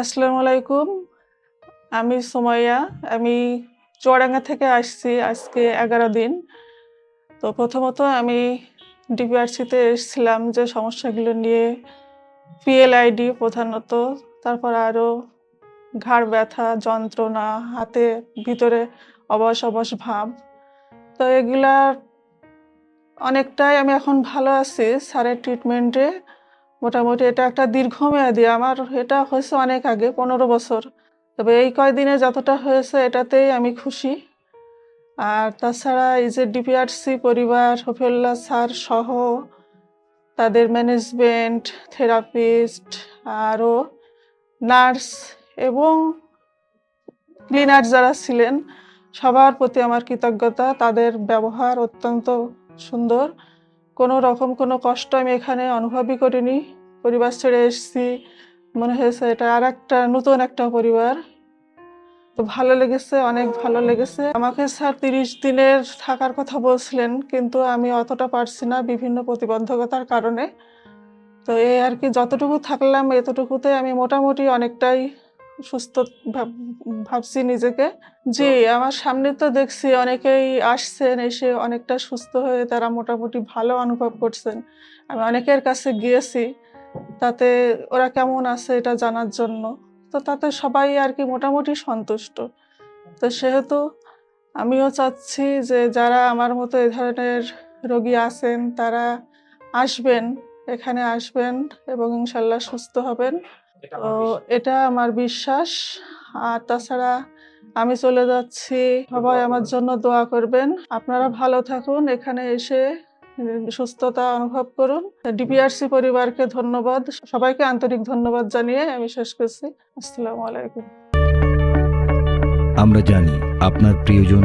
আসসালামু আলাইকুম। আমি সুমাইয়া। আমি চুয়াডাঙ্গা থেকে আসছি আজকে এগারো দিন। তো প্রথমত আমি ডিপিআরসিতে এসেছিলাম যে সমস্যাগুলো নিয়ে পিএলআইডি প্রধানত, তারপর আরও ঘাড় ব্যথা, যন্ত্রণা, হাতে ভিতরে অবশ অবশ ভাব। তো এগুলার অনেকটাই আমি এখন ভালো আছি স্যারের ট্রিটমেন্টে মোটামুটি এটা একটা দীর্ঘমেয়াদী। আমার এটা হয়েছে অনেক আগে, পনেরো বছর। তবে এই কয়দিনে যতটা হয়েছে এটাতেই আমি খুশি। আর তাছাড়া এই যে ডিপিআরসি পরিবার শফিউল্লাহ স্যার সহ তাদের ম্যানেজমেন্ট থেরাপিস্ট আরও নার্স এবং ক্লিনার যারা ছিলেন, সবার প্রতি আমার কৃতজ্ঞতা। তাদের ব্যবহার অত্যন্ত সুন্দর। কোনো রকম কোনো কষ্ট আমি এখানে অনুভবই করিনি। পরিবার ছেড়ে এসেছি। মনে হয়েছে এটা আর একটা নতুন একটা পরিবার। তো ভালো লেগেছে, অনেক ভালো লেগেছে। আমাকে স্যার তিরিশ দিনের থাকার কথা বলছিলেন, কিন্তু আমি অতটা পারছি না বিভিন্ন প্রতিবন্ধকতার কারণে। তো এই আর কি, যতটুকু থাকলাম, এতটুকুতে আমি মোটামুটি অনেকটাই সুস্থ ভাব- ভাবছি নিজেকে। জি আমার সামনে তো দেখছি অনেকেই আসছেন এসে অনেকটা সুস্থ হয়ে তারা মোটামুটি ভালো অনুভব করছেন। আমি অনেকের কাছে গিয়েছি তাতে ওরা কেমন আছে এটা জানার জন্য। তো তাতে সবাই আর কি মোটামুটি সন্তুষ্ট। তো সেহেতু আমিও চাচ্ছি যে যারা আমার মতো এ ধরনের রোগী আছেন তারা আসবেন এখানে আসবেন এবং ইনশাল্লাহ সুস্থ হবেন। এটা আমার বিশ্বাস। আর তাছাড়া আমি চলে যাচ্ছি। সবাই আমার জন্য দোয়া করবেন। আপনারা ভালো থাকুন এখানে এসে সুস্থতা অনুভব করুন। ডিপিআরসি পরিবারকে ধন্যবাদ। সবাইকে আন্তরিক ধন্যবাদ জানিয়ে আমি শেষ করছি। আসসালামু আলাইকুম। আমরা জানি আপনার প্রিয়জন